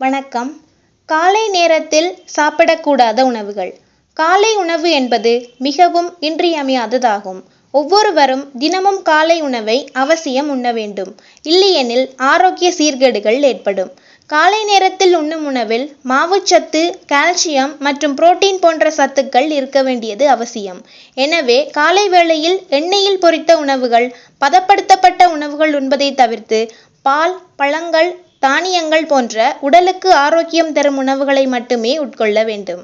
வணக்கம். காலை நேரத்தில் சாப்பிடக்கூடாத உணவுகள். காலை உணவு என்பது மிகவும் இன்றியமையாததாகும். ஒவ்வொருவரும் தினமும் காலை உணவை அவசியம் உண்ண வேண்டும். இல்லையெனில் ஆரோக்கிய சீர்கேடுகள் ஏற்படும். காலை நேரத்தில் உண்ணும் உணவில் மாவுச்சத்து கால்சியம் மற்றும் புரோட்டீன் போன்ற சத்துக்கள் இருக்க வேண்டியது அவசியம். எனவே காலை வேளையில் எண்ணெயில் பொரித்த உணவுகள் பதப்படுத்தப்பட்ட உணவுகள் உண்பதை தவிர்த்து பால் பழங்கள் தானியங்கள் போன்ற உடலுக்கு ஆரோக்கியம் தரும் உணவுகளை மட்டுமே உட்கொள்ள வேண்டும்.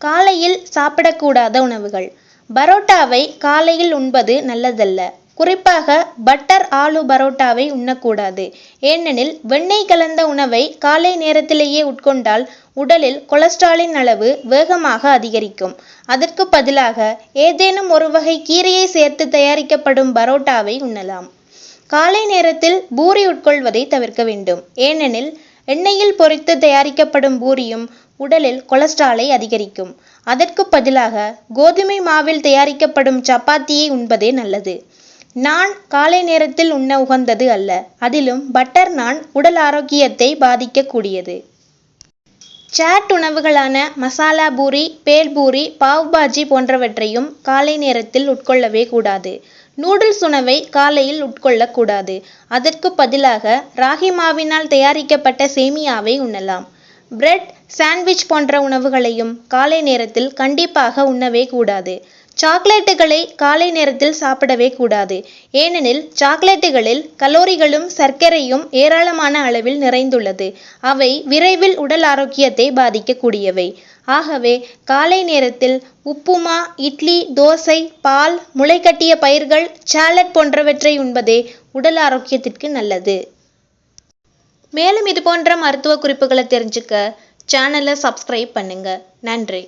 காலையில் சாப்பிடக்கூடாத உணவுகள். பரோட்டாவை காலையில் உண்பது நல்லதல்ல. குறிப்பாக பட்டர் ஆலு பரோட்டாவை உண்ணக்கூடாது. ஏனெனில் வெண்ணெய் கலந்த உணவை காலை நேரத்திலேயே உட்கொண்டால் உடலில் கொலஸ்ட்ராலின் அளவு வேகமாக அதிகரிக்கும். அதற்கு பதிலாக ஏதேனும் ஒரு வகை கீரையை சேர்த்து தயாரிக்கப்படும் பரோட்டாவை உண்ணலாம். காலை நேரத்தில் பூரி உட்கொள்வதை தவிர்க்க வேண்டும். ஏனெனில் எண்ணெயில் பொரித்து தயாரிக்கப்படும் பூரியும் உடலில் கொலஸ்ட்ராலை அதிகரிக்கும். அதற்கு பதிலாக கோதுமை மாவில் தயாரிக்கப்படும் சப்பாத்தியை உண்பதே நல்லது. நான் காலை நேரத்தில் உண்ண உகந்தது அல்ல. அதிலும் பட்டர் நான் உடல் ஆரோக்கியத்தை பாதிக்கக்கூடியது. சாட் உணவுகளான மசாலா பூரி பேல் பூரி பாவ் பாஜி போன்றவற்றையும் காலை நேரத்தில் உட்கொள்ளவே கூடாது. நூடுல்ஸ் உணவை காலையில் உட்கொள்ளக்கூடாது. அதற்கு பதிலாக ராகி மாவினால் தயாரிக்கப்பட்ட சேமியாவை உண்ணலாம். பிரெட் சாண்ட்விச் போன்ற உணவுகளையும் காலை நேரத்தில் கண்டிப்பாக உண்ணவே கூடாது. சாக்லேட்டுகளை காலை நேரத்தில் சாப்பிடவே கூடாது. ஏனெனில் சாக்லேட்டுகளில் கலோரிகளும் சர்க்கரையும் ஏராளமான அளவில் நிறைந்துள்ளது. அவை விரைவில் உடல் ஆரோக்கியத்தை பாதிக்கக்கூடியவை. ஆகவே காலை நேரத்தில் உப்புமா இட்லி தோசை பால் முளைக்கட்டிய பயிர்கள் சாலட் போன்றவற்றை உண்பதே உடல் ஆரோக்கியத்திற்கு நல்லது. மேலும் இது போன்ற மருத்துவ குறிப்புகளை தெரிஞ்சுக்க சேனலை சப்ஸ்கிரைப் பண்ணுங்கள் நன்றி.